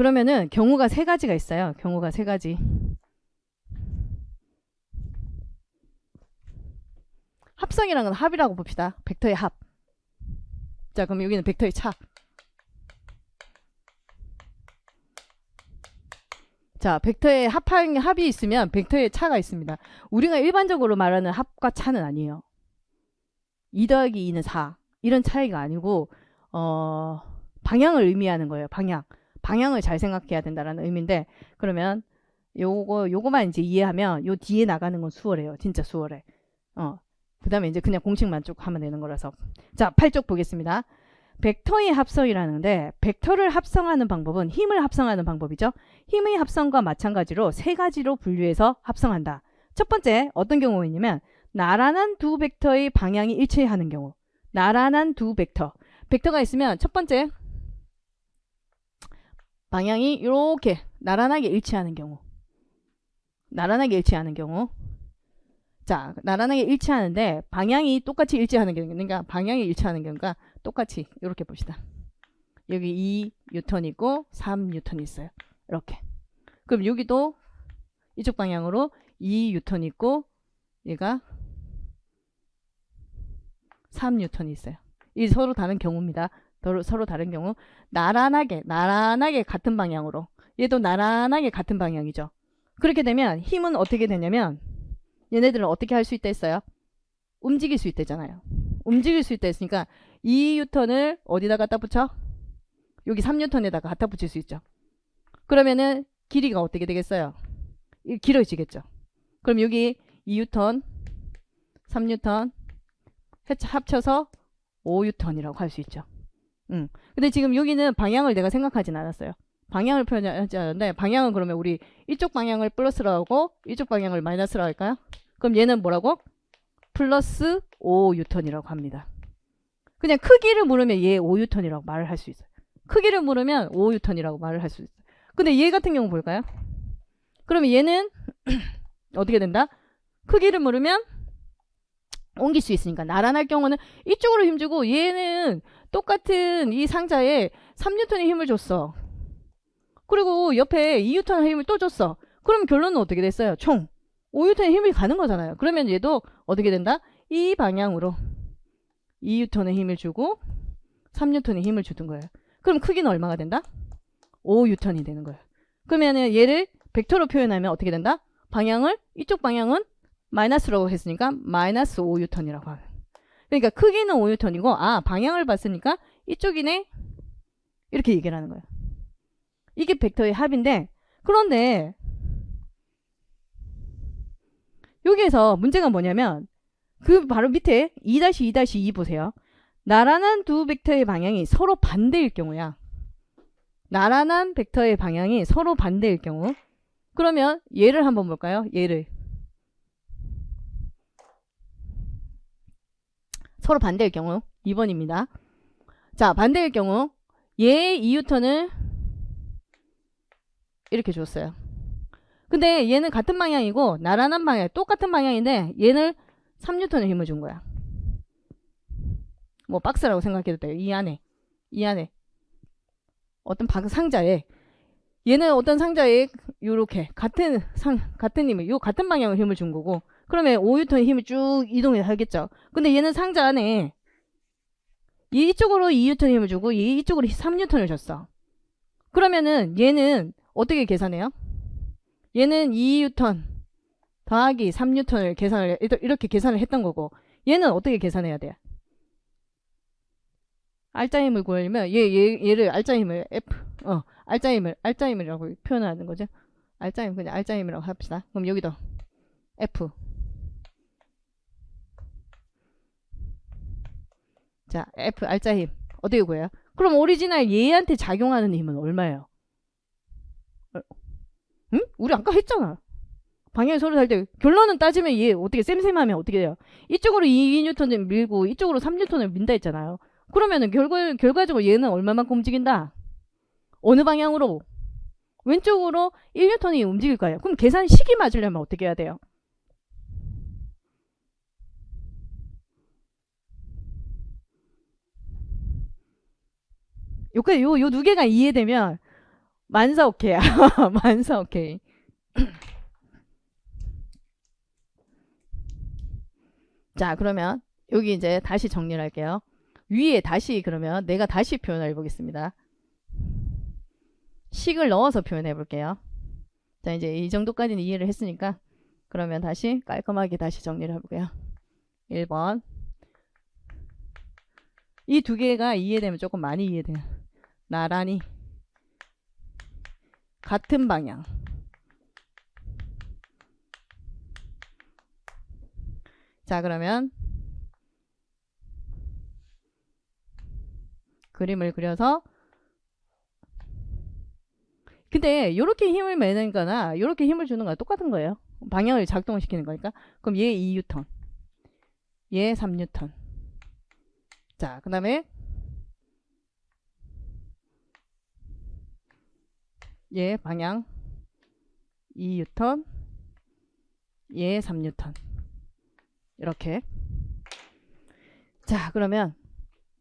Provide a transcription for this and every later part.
그러면은 경우가 세 가지가 있어요. 경우가 세 가지. 합성이라는 건 합이라고 봅시다. 벡터의 합. 자, 그럼 여기는 벡터의 차. 자, 벡터의 합한 합이 있으면 벡터의 차가 있습니다. 우리가 일반적으로 말하는 합과 차는 아니에요. 2 더하기 2는 4. 이런 차이가 아니고 어, 방향을 의미하는 거예요. 방향. 방향을 잘 생각해야 된다라는 의미인데 그러면 요거 요거만 이제 이해하면 요 뒤에 나가는 건 수월해요. 진짜 수월해. 어. 그다음에 이제 그냥 공식만 쭉 하면 되는 거라서. 자, 8쪽 보겠습니다. 벡터의 합성이라는데 벡터를 합성하는 방법은 힘을 합성하는 방법이죠. 힘의 합성과 마찬가지로 세 가지로 분류해서 합성한다. 첫 번째 어떤 경우이냐면 나란한 두 벡터의 방향이 일치하는 경우. 나란한 두 벡터. 벡터가 있으면 첫 번째 방향이 이렇게 나란하게 일치하는 경우. 나란하게 일치하는 경우. 자, 나란하게 일치하는데 방향이 똑같이 일치하는 경우. 그러니까 방향이 일치하는 경우가 똑같이 이렇게 봅시다. 여기 2 뉴턴이고 3 뉴턴이 있어요. 이렇게. 그럼 여기도 이쪽 방향으로 2 뉴턴 있고 얘가 3 뉴턴이 있어요. 이 서로 다른 경우입니다. 서로, 다른 경우 나란하게 나란하게 같은 방향으로 얘도 나란하게 같은 방향이죠. 그렇게 되면 힘은 어떻게 되냐면 얘네들은 어떻게 할 수 있다 했어요? 움직일 수 있다잖아요. 움직일 수 있다 했으니까 2뉴턴을 어디다 갖다 붙여? 여기 3뉴턴에다가 갖다 붙일 수 있죠. 그러면은 길이가 어떻게 되겠어요? 이- 길어지겠죠. 그럼 여기 2뉴턴, 3뉴턴 합쳐서 5뉴턴이라고 할 수 있죠. 음. 근데 지금 여기는 방향을 내가 생각하진 않았어요. 방향을 표현하지 않았는데 방향은 그러면 우리 이쪽 방향을 플러스로 하고 이쪽 방향을 마이너스로 할까요? 그럼 얘는 뭐라고? 플러스 5뉴턴이라고 합니다. 그냥 크기를 물으면 얘 5뉴턴이라고 말을 할 수 있어요. 크기를 물으면 5뉴턴이라고 말을 할 수 있어요. 근데 얘 같은 경우 볼까요? 그러면 얘는 어떻게 된다? 크기를 물으면 옮길 수 있으니까 나란할 경우는 이쪽으로 힘주고 얘는 똑같은 이 상자에 3뉴턴의 힘을 줬어. 그리고 옆에 2뉴턴의 힘을 또 줬어. 그럼 결론은 어떻게 됐어요? 총 5뉴턴의 힘이 가는 거잖아요. 그러면 얘도 어떻게 된다? 이 방향으로 2뉴턴의 힘을 주고 3뉴턴의 힘을 주는 거예요. 그럼 크기는 얼마가 된다? 5뉴턴이 되는 거예요. 그러면은 얘를 벡터로 표현하면 어떻게 된다? 방향을 이쪽 방향은 마이너스라고 했으니까 마이너스 5뉴턴이라고 하면. 그러니까 크기는 5뉴턴이고 아 방향을 봤으니까 이쪽이네 이렇게 얘기를 하는 거예요. 이게 벡터의 합인데 그런데 여기에서 문제가 뭐냐면 그 바로 밑에 2-2-2 보세요. 나란한 두 벡터의 방향이 서로 반대일 경우야. 나란한 벡터의 방향이 서로 반대일 경우 그러면 얘를 한번 볼까요? 얘를 서로 반대일 경우 2번입니다. 자 반대일 경우 얘 2유턴을 이렇게 줬어요. 근데 얘는 같은 방향이고 나란한 방향 똑같은 방향인데 얘는 3뉴턴의 힘을 준 거야. 뭐 박스라고 생각해도 돼요. 이 안에 이 안에 어떤 방 상자에 얘는 어떤 상자에 요렇게 같은 상 같은 힘을 요 같은 방향의 힘을 준 거고 그러면 5뉴턴의 힘이 쭉 이동해 하겠죠. 근데 얘는 상자 안에 얘 이쪽으로 2뉴턴의 힘을 주고 얘 이쪽으로 3뉴턴을 줬어. 그러면은 얘는 어떻게 계산해요? 얘는 2뉴턴 더하기 3뉴턴을 계산을 이렇게 계산을 했던 거고 얘는 어떻게 계산해야 돼? 알짜 힘을 구하려면 얘, 얘 얘를 알짜 힘을 F 어 알짜 힘을 알짜 힘이라고 표현하는 거죠. 알짜 힘 그냥 알짜 힘이라고 합시다. 그럼 여기도 F 자 F 알짜 힘 어떻게 구해요? 그럼 오리지널 얘한테 작용하는 힘은 얼마예요? 어, 응? 우리 아까 했잖아. 방향이 서로 다를 때 결론은 따지면 얘 어떻게 쌤쌤하면 어떻게 돼요? 이쪽으로 2뉴턴을 밀고 이쪽으로 3뉴턴을 민다 했잖아요. 그러면은 결과 결과적으로 얘는 얼마만큼 움직인다? 어느 방향으로? 왼쪽으로 1뉴턴이 움직일 거예요. 그럼 계산식이 맞으려면 어떻게 해야 돼요? 요까지 요 요 두 개가 이해되면 만사 오케이야. 만사 오케이. 자, 그러면 여기 이제 다시 정리를 할게요. 위에 다시 그러면 내가 다시 표현을 해보겠습니다. 식을 넣어서 표현해 볼게요. 자, 이제 이 정도까지는 이해를 했으니까 그러면 다시 깔끔하게 다시 정리를 해볼게요. 1번. 이 두 개가 이해되면 조금 많이 이해돼요. 나란히 같은 방향. 자, 그러면 그림을 그려서 근데 이렇게 힘을 매는 거나 이렇게 힘을 주는 거랑 똑같은 거예요. 방향을 작동을 시키는 거니까. 그럼 얘 2뉴턴. 얘 3뉴턴. 자, 그 다음에 얘 방향 2뉴턴. 얘 3뉴턴. 이렇게. 자, 그러면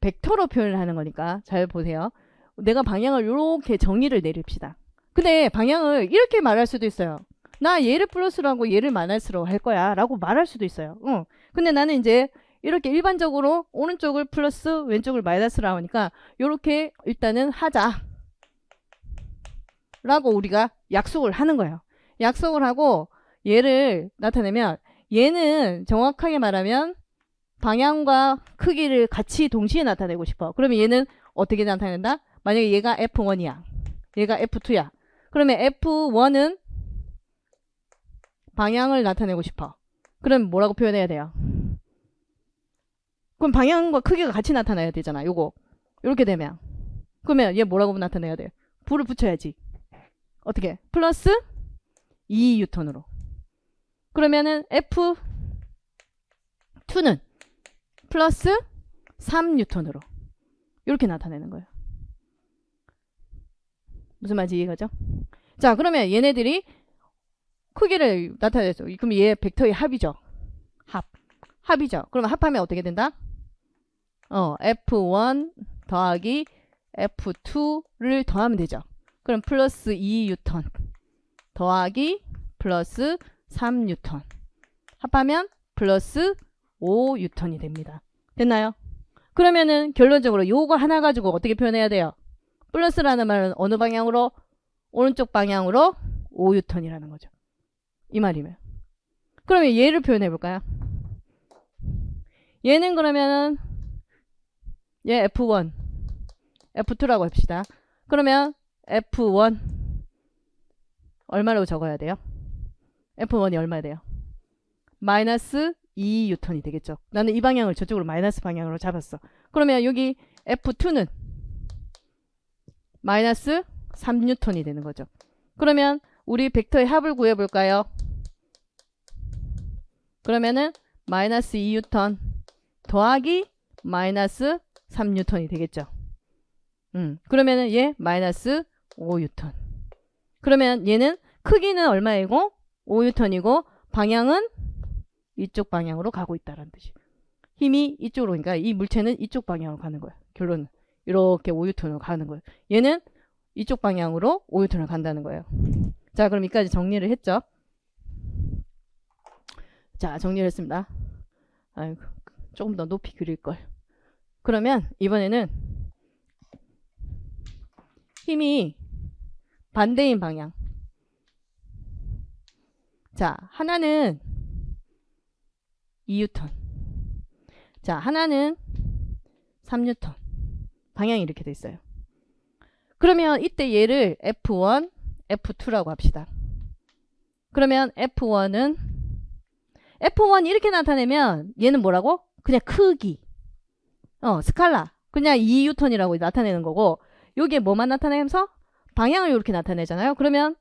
벡터로 표현을 하는 거니까 잘 보세요. 내가 방향을 이렇게 정의를 내립시다. 근데 방향을 이렇게 말할 수도 있어요. 나 얘를 플러스로 하고 얘를 마이너스로 할 거야 라고 말할 수도 있어요. 응. 근데 나는 이제 이렇게 일반적으로 오른쪽을 플러스 왼쪽을 마이너스로 하니까 이렇게 일단은 하자 라고 우리가 약속을 하는 거예요. 약속을 하고 얘를 나타내면 얘는 정확하게 말하면 방향과 크기를 같이 동시에 나타내고 싶어. 그러면 얘는 어떻게 나타낸다? 만약에 얘가 F1이야. 얘가 F2야. 그러면 F1은 방향을 나타내고 싶어. 그럼 뭐라고 표현해야 돼요? 그럼 방향과 크기가 같이 나타나야 되잖아. 요거. 이렇게 되면. 그러면 얘 뭐라고 나타내야 돼? 불을 붙여야지. 어떻게? 플러스 2뉴턴으로. 그러면은 F2는 플러스 3뉴턴으로. 이렇게 나타내는 거예요. 무슨 말인지 이해가죠? 자, 그러면 얘네들이 크기를 나타내죠. 그럼 얘 벡터의 합이죠. 합. 합이죠. 그러면 합하면 어떻게 된다? 어, F1 더하기 F2를 더하면 되죠. 그럼 플러스 2뉴턴 더하기 플러스 3뉴턴 합하면 플러스 5뉴턴이 됩니다. 됐나요? 그러면은 결론적으로 요거 하나 가지고 어떻게 표현해야 돼요? 플러스라는 말은 어느 방향으로? 오른쪽 방향으로 5뉴턴이라는 거죠. 이 말이면. 그러면 얘를 표현해 볼까요? 얘는 그러면은 얘 F1, F2라고 합시다. 그러면 F1 얼마로 적어야 돼요? F1이 얼마 돼요? 마이너스 2뉴턴이 되겠죠. 나는 이 방향을 저쪽으로 마이너스 방향으로 잡았어. 그러면 여기 F2는 마이너스 3 뉴턴이 되는 거죠. 그러면 우리 벡터의 합을 구해볼까요? 그러면은 마이너스 2 뉴턴 더하기 마이너스 3 뉴턴이 되겠죠. 음, 그러면은 얘 마이너스 5뉴턴. 그러면 얘는 크기는 얼마이고 5뉴턴이고 방향은 이쪽 방향으로 가고 있다라는 뜻이. 힘이 이쪽으로 그러니까 이 물체는 이쪽 방향으로 가는 거예요. 결론은 이렇게 5뉴턴으로 가는 거예요. 얘는 이쪽 방향으로 5뉴턴을 간다는 거예요. 자, 그럼 여기까지 정리를 했죠. 자, 정리를 했습니다. 아이고, 조금 더 높이 그릴 걸. 그러면 이번에는 힘이 반대인 방향. 자, 하나는 2뉴턴. 자, 하나는 3뉴턴. 방향이 이렇게 돼 있어요. 그러면 이때 얘를 F1, F2라고 합시다. 그러면 F1은 F1 이렇게 나타내면 얘는 뭐라고? 그냥 크기. 어, 스칼라. 그냥 2뉴턴이라고 나타내는 거고 여기에 뭐만 나타내면서 방향을 이렇게 나타내잖아요. 그러면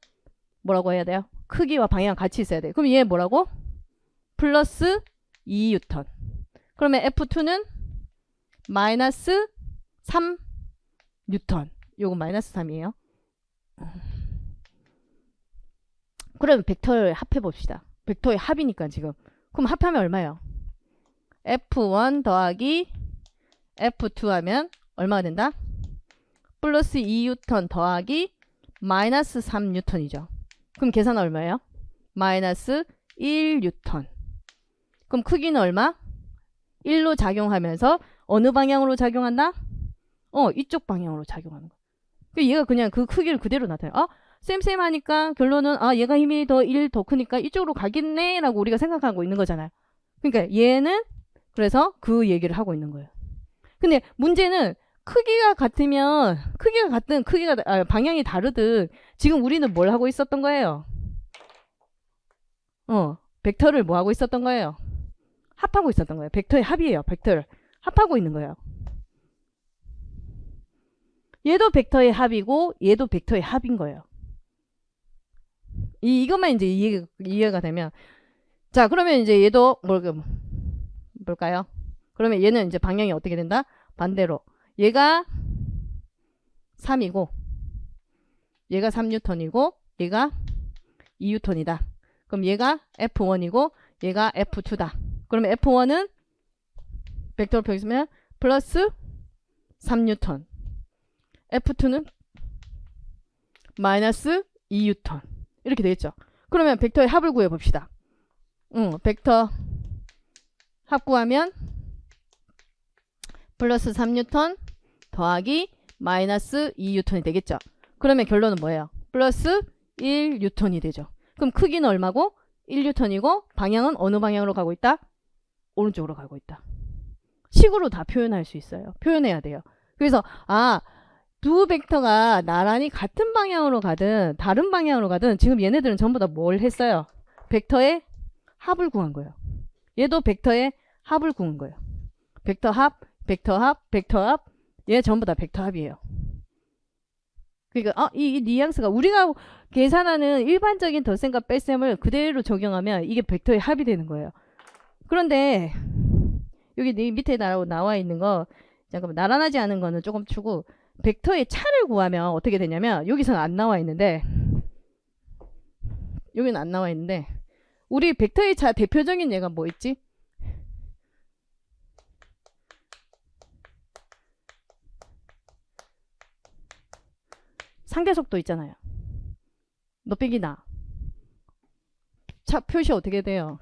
뭐라고 해야 돼요? 크기와 방향 같이 있어야 돼요. 그럼 얘 뭐라고? 플러스 2뉴턴. 그러면 F2는 마이너스 3 뉴턴. 요거 마이너스 3이에요. 그럼 벡터를 합해 봅시다. 벡터의 합이니까 지금. 그럼 합하면 얼마예요? F1 더하기 F2 하면 얼마가 된다? 플러스 2뉴턴 더하기 마이너스 3뉴턴이죠. 그럼 계산 얼마예요? 마이너스 1뉴턴. 그럼 크기는 얼마? 1로 작용하면서 어느 방향으로 작용한다? 어, 이쪽 방향으로 작용하는 거. 그 얘가 그냥 그 크기를 그대로 나타내요. 아, 쌤쌤 하니까 결론은 아, 얘가 힘이 더 1 더 크니까 이쪽으로 가겠네 라고 우리가 생각하고 있는 거잖아요. 그러니까 얘는 그래서 그 얘기를 하고 있는 거예요. 근데 문제는 크기가 같으면 크기가 같든 크기가 아, 방향이 다르든 지금 우리는 뭘 하고 있었던 거예요? 어, 벡터를 뭐 하고 있었던 거예요? 합하고 있었던 거예요. 벡터의 합이에요. 벡터를 합하고 있는 거예요. 얘도 벡터의 합이고 얘도 벡터의 합인 거예요. 이 이것만 이제 이해, 이해가 되면 자 그러면 이제 얘도 뭘 뭘까요? 그러면 얘는 이제 방향이 어떻게 된다? 반대로 얘가 3이고 얘가 3뉴턴이고 얘가 2뉴턴이다. 그럼 얘가 F1이고 얘가 F2다. 그러면 F1은 벡터로 표기하면 플러스 3뉴턴 F2는 마이너스 2뉴턴 이렇게 되겠죠. 그러면 벡터의 합을 구해 봅시다. 응, 벡터 합 구하면 플러스 3뉴턴 더하기 마이너스 2뉴턴이 되겠죠. 그러면 결론은 뭐예요? 플러스 1뉴턴이 되죠. 그럼 크기는 얼마고? 1뉴턴이고 방향은 어느 방향으로 가고 있다? 오른쪽으로 가고 있다. 식으로 다 표현할 수 있어요. 표현해야 돼요. 그래서 아, 두 벡터가 나란히 같은 방향으로 가든 다른 방향으로 가든 지금 얘네들은 전부 다 뭘 했어요? 벡터의 합을 구한 거예요. 얘도 벡터의 합을 구한 거예요. 벡터 합, 벡터 합, 벡터 합. 얘 전부 다 벡터 합이에요. 그러니까 아, 이, 이 뉘앙스가 우리가 계산하는 일반적인 덧셈과 뺄셈을 그대로 적용하면 이게 벡터의 합이 되는 거예요. 그런데 여기 밑에 나와 있는 거 잠깐만 나란하지 않은 거는 조금 추고 벡터의 차를 구하면 어떻게 되냐면 여기서는 안 나와 있는데 여기는 안 나와 있는데 우리 벡터의 차 대표적인 얘가 뭐 있지? 상대속도 있잖아요. 너 빼기 나. 차 표시 어떻게 돼요?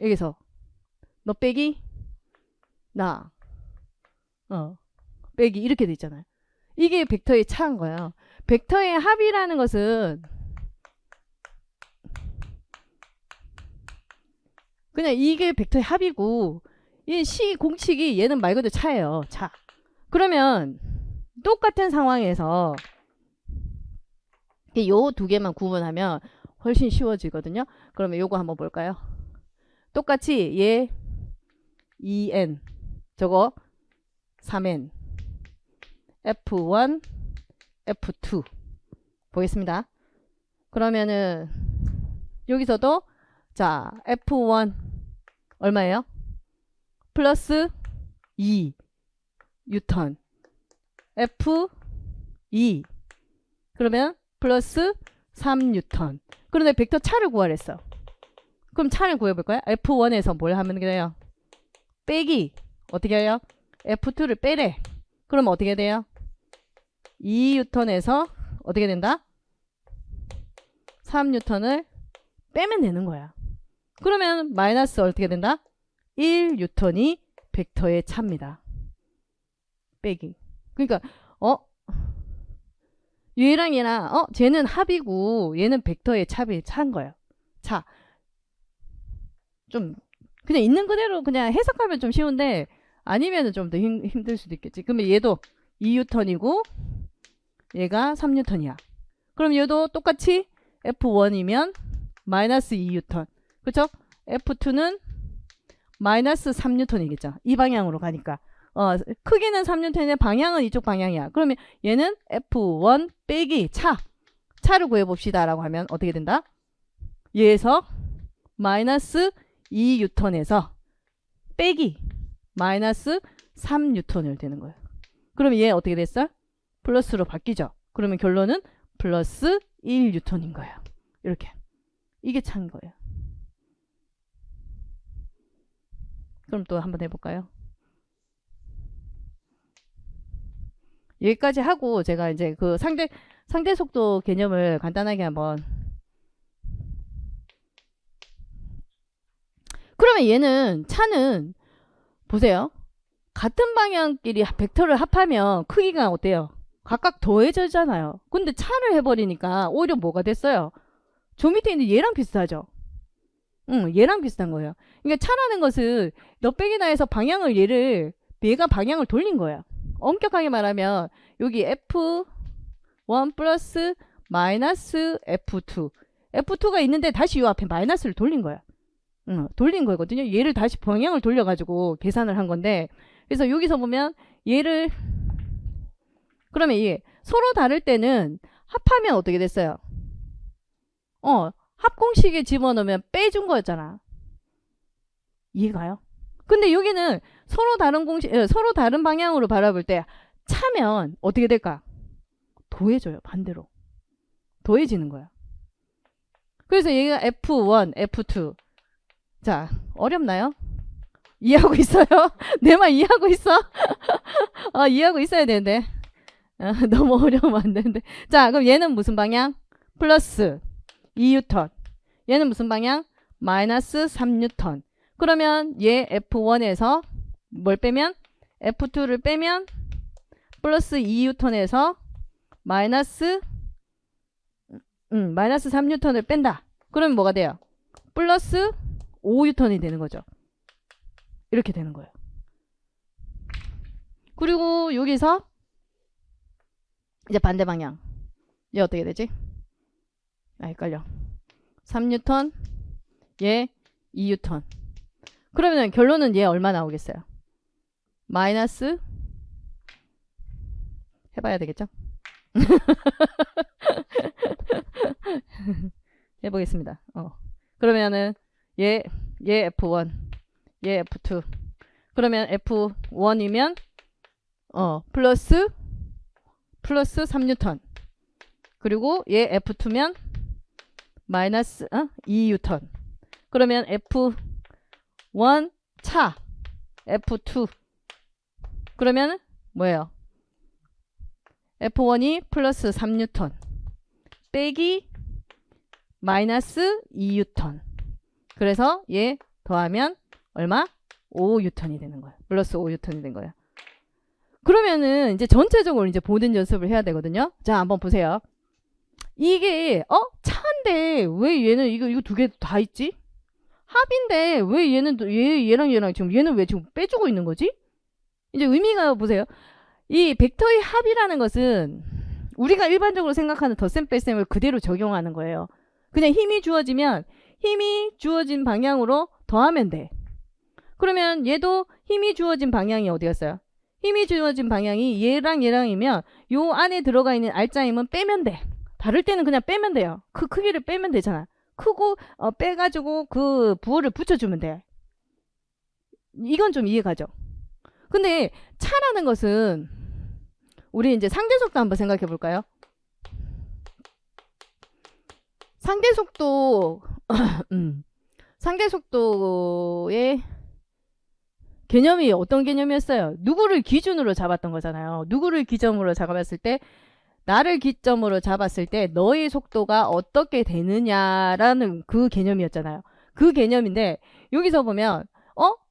여기서 너 빼기 나. 어. 빼기 이렇게 돼 있잖아요. 이게 벡터의 차인 거예요. 벡터의 합이라는 것은 그냥 이게 벡터의 합이고 이 시 공식이 얘는 말 그대로 차예요. 차. 그러면 똑같은 상황에서 요 두 개만 구분하면 훨씬 쉬워지거든요. 그러면 요거 한번 볼까요? 똑같이 얘 2n 저거 3n f1 f2 보겠습니다. 그러면은 여기서도 자 f1 얼마예요? 플러스 2 뉴턴 F2 그러면 플러스 3뉴턴 그런데 벡터 차를 구하랬어 그럼 차를 구해볼까요? F1에서 뭘 하면 돼요? 빼기 어떻게 해요? F2를 빼래 그럼 어떻게 돼요? 2뉴턴에서 어떻게 된다? 3뉴턴을 빼면 되는 거야 그러면 마이너스 어떻게 된다? 1뉴턴이 벡터의 차입니다 빼기 그러니까 어 얘랑 얘랑 어 쟤는 합이고 얘는 벡터의 차비 차인 거예요. 차. 좀 그냥 있는 그대로 그냥 해석하면 좀 쉬운데 아니면은 좀 더 힘들 수도 있겠지. 그러면 얘도 2뉴턴이고 얘가 3뉴턴이야. 그럼 얘도 똑같이 F1이면 마이너스 2뉴턴. 그쵸? F2는 마이너스 3뉴턴이겠죠. 이 방향으로 가니까. 어, 크기는 3뉴턴인데 방향은 이쪽 방향이야. 그러면 얘는 F1 빼기 차. 차를 구해봅시다. 라고 하면 어떻게 된다? 얘에서 마이너스 2뉴턴에서 빼기 마이너스 3뉴턴을 되는 거예요. 그러면 얘 어떻게 됐어? 플러스로 바뀌죠. 그러면 결론은 플러스 1뉴턴인 거예요. 이렇게. 이게 차인 거예요. 그럼 또 한번 해볼까요? 여기까지 하고 제가 이제 그 상대 상대 속도 개념을 간단하게 한번 그러면 얘는 차는 보세요. 같은 방향끼리 벡터를 합하면 크기가 어때요? 각각 더해져잖아요. 근데 차를 해버리니까 오히려 뭐가 됐어요? 저 밑에 있는 얘랑 비슷하죠? 응, 얘랑 비슷한 거예요. 그러니까 차라는 것은 너 빼기나 해서 방향을 얘를 얘가 방향을 돌린 거야. 엄격하게 말하면 여기 F1 플러스 마이너스 F2 F2가 있는데 다시 요 앞에 마이너스를 돌린 거야. 응, 돌린 거거든요. 얘를 다시 방향을 돌려가지고 계산을 한 건데 그래서 여기서 보면 얘를 그러면 이게 서로 다를 때는 합하면 어떻게 됐어요? 어, 합공식에 집어넣으면 빼준 거였잖아. 이해가요? 근데 여기는 서로 다른 공식, 에, 서로 다른 방향으로 바라볼 때 차면 어떻게 될까? 더해져요, 반대로. 더해지는 거야. 그래서 얘가 F1, F2. 자, 어렵나요? 이해하고 있어요? 내 말 이해하고 있어? 아, 이해하고 있어야 되는데. 아, 너무 어려우면 안 되는데. 자, 그럼 얘는 무슨 방향? 플러스 2뉴턴. 얘는 무슨 방향? 마이너스 3뉴턴. 그러면 얘 F1에서 뭘 빼면? F2를 빼면 플러스 2뉴턴에서 마이너스 음, 마이너스 3뉴턴을 뺀다. 그러면 뭐가 돼요? 플러스 5뉴턴이 되는 거죠. 이렇게 되는 거예요. 그리고 여기서 이제 반대 방향. 얘 어떻게 되지? 아, 헷갈려. 3뉴턴, 얘 2뉴턴. 그러면 결론은 얘 얼마 나오겠어요? 마이너스 해봐야 되겠죠? 해보겠습니다. 어. 그러면은 얘, 얘 F1, 얘 F2. 그러면 F1이면 어 플러스 플러스 3뉴턴. 그리고 얘 F2면 마이너스 어? 2뉴턴. 그러면 F1 차 F2 그러면 뭐예요? F1이 플러스 3뉴턴 빼기 마이너스 2뉴턴 그래서 얘 더하면 얼마? 5뉴턴이 되는 거예요. 플러스 5뉴턴이 된 거예요. 그러면은 이제 전체적으로 이제 보는 연습을 해야 되거든요. 자, 한번 보세요. 이게 어 차인데 왜 얘는 이거 이거 두 개 다 있지? 합인데 왜 얘는 또얘 얘랑 얘랑 지금 얘는 왜 지금 빼주고 있는 거지? 이제 의미가 보세요. 이 벡터의 합이라는 것은 우리가 일반적으로 생각하는 덧셈 뺄셈을 그대로 적용하는 거예요. 그냥 힘이 주어지면 힘이 주어진 방향으로 더하면 돼. 그러면 얘도 힘이 주어진 방향이 어디였어요? 힘이 주어진 방향이 얘랑 얘랑이면 요 안에 들어가 있는 알짜임은 빼면 돼. 다를 때는 그냥 빼면 돼요. 그 크기를 빼면 되잖아. 크고 어, 빼가지고 그 부호를 붙여주면 돼. 이건 좀 이해 가죠? 근데 차라는 것은 우리 이제 상대 속도 한번 생각해 볼까요? 상대 속도 음, 상대 속도의 개념이 어떤 개념이었어요? 누구를 기준으로 잡았던 거잖아요. 누구를 기점으로 잡았을 때 나를 기점으로 잡았을 때 너의 속도가 어떻게 되느냐라는 그 개념이었잖아요. 그 개념인데 여기서 보면 어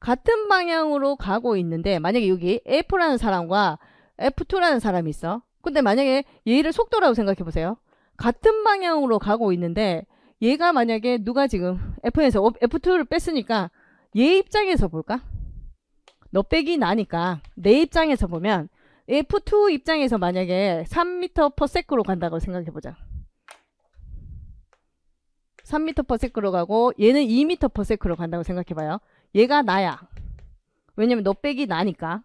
같은 방향으로 가고 있는데 만약에 여기 F라는 사람과 F2라는 사람이 있어. 근데 만약에 얘를 속도라고 생각해 보세요. 같은 방향으로 가고 있는데 얘가 만약에 누가 지금 F에서 F2를 뺐으니까 얘 입장에서 볼까? 너 빼기 나니까 내 입장에서 보면 F2 입장에서 만약에 3m per sec로 간다고 생각해 보자. 3m per sec로 가고 얘는 2m per sec로 간다고 생각해 봐요. 얘가 나야. 왜냐면 너 빼기 나니까.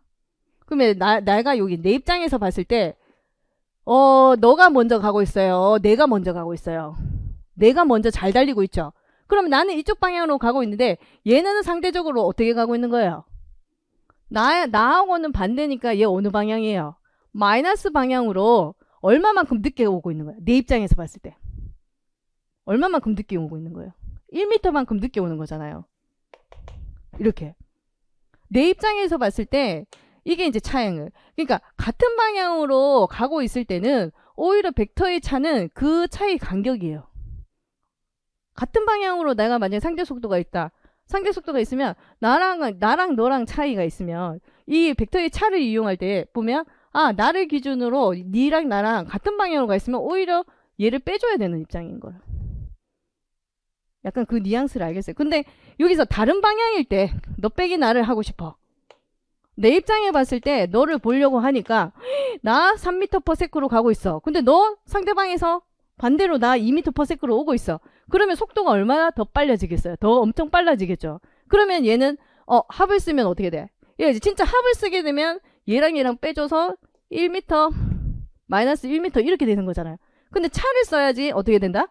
그러면 나, 내가 여기 내 입장에서 봤을 때, 어, 너가 먼저 가고 있어요. 내가 먼저 가고 있어요. 내가 먼저 잘 달리고 있죠. 그럼 나는 이쪽 방향으로 가고 있는데, 얘는 상대적으로 어떻게 가고 있는 거예요? 나, 나하고는 반대니까 얘 어느 방향이에요? 마이너스 방향으로 얼마만큼 늦게 오고 있는 거야? 내 입장에서 봤을 때. 얼마만큼 늦게 오고 있는 거예요? 1m만큼 늦게 오는 거잖아요. 이렇게. 내 입장에서 봤을 때 이게 이제 차행을. 그러니까 같은 방향으로 가고 있을 때는 오히려 벡터의 차는 그 차의 간격이에요. 같은 방향으로 내가 만약에 상대 속도가 있다. 상대 속도가 있으면 나랑 나랑 너랑 차이가 있으면 이 벡터의 차를 이용할 때 보면 아 나를 기준으로 니랑 나랑 같은 방향으로 가 있으면 오히려 얘를 빼줘야 되는 입장인 거예요. 약간 그 뉘앙스를 알겠어요. 근데 여기서 다른 방향일 때 너 빼기 나를 하고 싶어. 내 입장에 봤을 때 너를 보려고 하니까 나 3m/s로 가고 있어. 근데 너 상대방에서 반대로 나 2m/s로 오고 있어. 그러면 속도가 얼마나 더 빨라지겠어요? 더 엄청 빨라지겠죠. 그러면 얘는 어 합을 쓰면 어떻게 돼? 얘 이제 진짜 합을 쓰게 되면 얘랑 얘랑 빼줘서 1m 마이너스 1m 이렇게 되는 거잖아요. 근데 차를 써야지 어떻게 된다?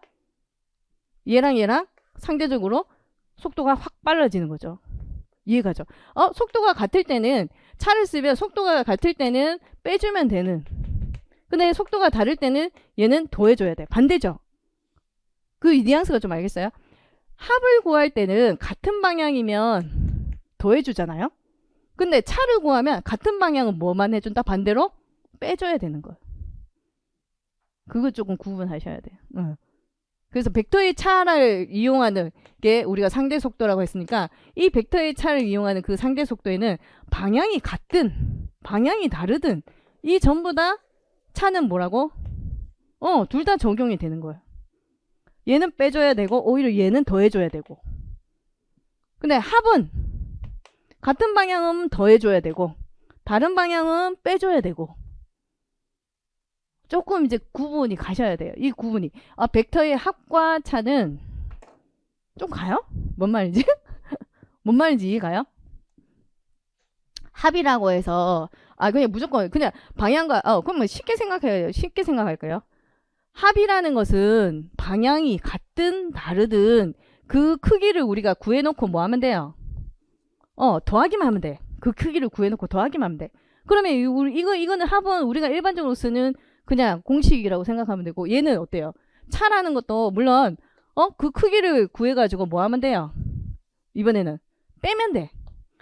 얘랑 얘랑 상대적으로 속도가 확 빨라지는 거죠. 이해가죠? 어, 속도가 같을 때는 차를 쓰면 속도가 같을 때는 빼주면 되는. 근데 속도가 다를 때는 얘는 더해줘야 돼. 반대죠. 그 뉘앙스가 좀 알겠어요? 합을 구할 때는 같은 방향이면 더해주잖아요. 근데 차를 구하면 같은 방향은 뭐만 해준다? 반대로 빼줘야 되는 거예요. 그거 조금 구분하셔야 돼요. 응. 그래서 벡터의 차를 이용하는 게 우리가 상대 속도라고 했으니까 이 벡터의 차를 이용하는 그 상대 속도에는 방향이 같든 방향이 다르든 이 전부 다 차는 뭐라고? 어, 둘 다 적용이 되는 거예요. 얘는 빼줘야 되고 오히려 얘는 더해줘야 되고. 근데 합은 같은 방향은 더해줘야 되고 다른 방향은 빼줘야 되고. 조금 이제 구분이 가셔야 돼요. 이 구분이. 아, 벡터의 합과 차는 좀 가요? 뭔 말인지? 뭔 말인지 이해가요? 합이라고 해서 아 그냥 무조건 그냥 방향과 어 그럼 뭐 쉽게 생각해요. 쉽게 생각할까요? 합이라는 것은 방향이 같든 다르든 그 크기를 우리가 구해놓고 뭐 하면 돼요? 어 더하기만 하면 돼. 그 크기를 구해놓고 더하기만 하면 돼. 그러면 이거 이거는 합은 우리가 일반적으로 쓰는 그냥 공식이라고 생각하면 되고 얘는 어때요? 차라는 것도 물론 어 그 크기를 구해가지고 뭐 하면 돼요? 이번에는 빼면 돼.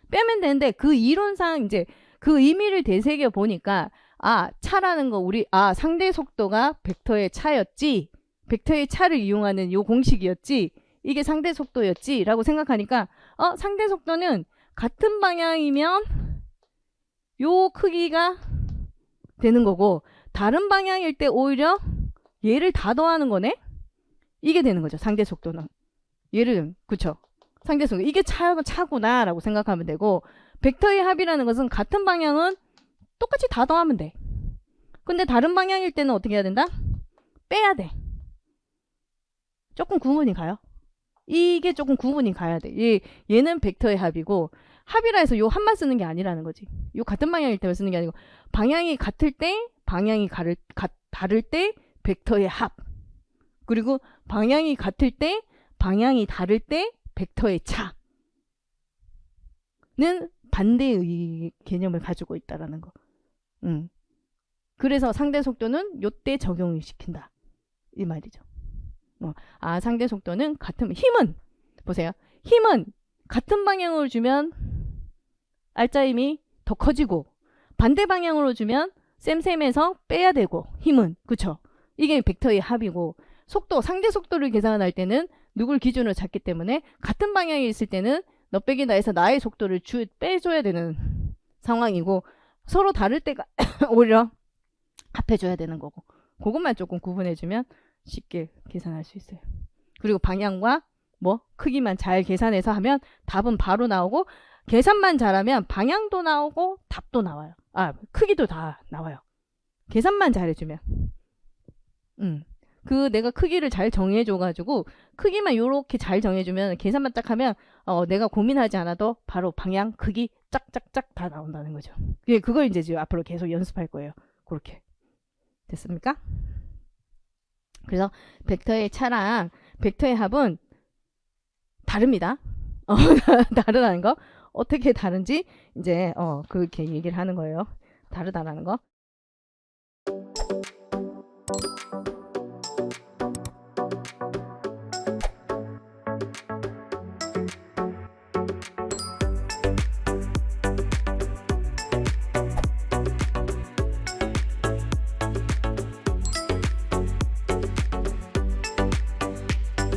빼면 되는데 그 이론상 이제 그 의미를 되새겨 보니까 아 차라는 거 우리 아 상대 속도가 벡터의 차였지 벡터의 차를 이용하는 요 공식이었지 이게 상대 속도였지 라고 생각하니까 어 상대 속도는 같은 방향이면 요 크기가 되는 거고 다른 방향일 때 오히려 얘를 다 더하는 거네 이게 되는 거죠 상대 속도는 얘를 그쵸 상대 속도 이게 차, 차구나라고 생각하면 되고 벡터의 합이라는 것은 같은 방향은 똑같이 다 더하면 돼. 근데 다른 방향일 때는 어떻게 해야 된다? 빼야 돼. 조금 구분이 가요. 이게 조금 구분이 가야 돼. 얘, 얘는 벡터의 합이고 합이라 해서 요 합만 쓰는 게 아니라는 거지. 요 같은 방향일 때만 쓰는 게 아니고 방향이 같을 때 방향이 가를, 가, 다를 때 벡터의 합. 그리고 방향이 같을 때 방향이 다를 때 벡터의 차는 반대의 개념을 가지고 있다라는 거. 음. 그래서 상대 속도는 요때 적용을 시킨다. 이 말이죠. 어. 아, 상대 속도는 같은 힘은 보세요. 힘은 같은 방향으로 주면 알짜임이 더 커지고 반대 방향으로 주면 쌤쌤에서 빼야 되고 힘은 그쵸? 이게 벡터의 합이고 속도 상대 속도를 계산할 때는 누굴 기준으로 잡기 때문에 같은 방향에 있을 때는 너 빼기 나에서 나의 속도를 주, 빼줘야 되는 상황이고 서로 다를 때가 오히려 합해줘야 되는 거고 그것만 조금 구분해주면 쉽게 계산할 수 있어요. 그리고 방향과 뭐 크기만 잘 계산해서 하면 답은 바로 나오고 계산만 잘하면 방향도 나오고 답도 나와요. 아 크기도 다 나와요. 계산만 잘해주면. 음. 그 내가 크기를 잘 정해줘가지고 크기만 요렇게 잘 정해주면 계산만 딱 하면 어, 내가 고민하지 않아도 바로 방향, 크기 짝짝짝 다 나온다는 거죠. 예, 그걸 이제 지금 앞으로 계속 연습할 거예요. 그렇게 됐습니까? 그래서 벡터의 차랑 벡터의 합은 다릅니다. 어, 다르다는 거 어떻게 다른지 이제 어 그렇게 얘기를 하는 거예요. 다르다라는 거.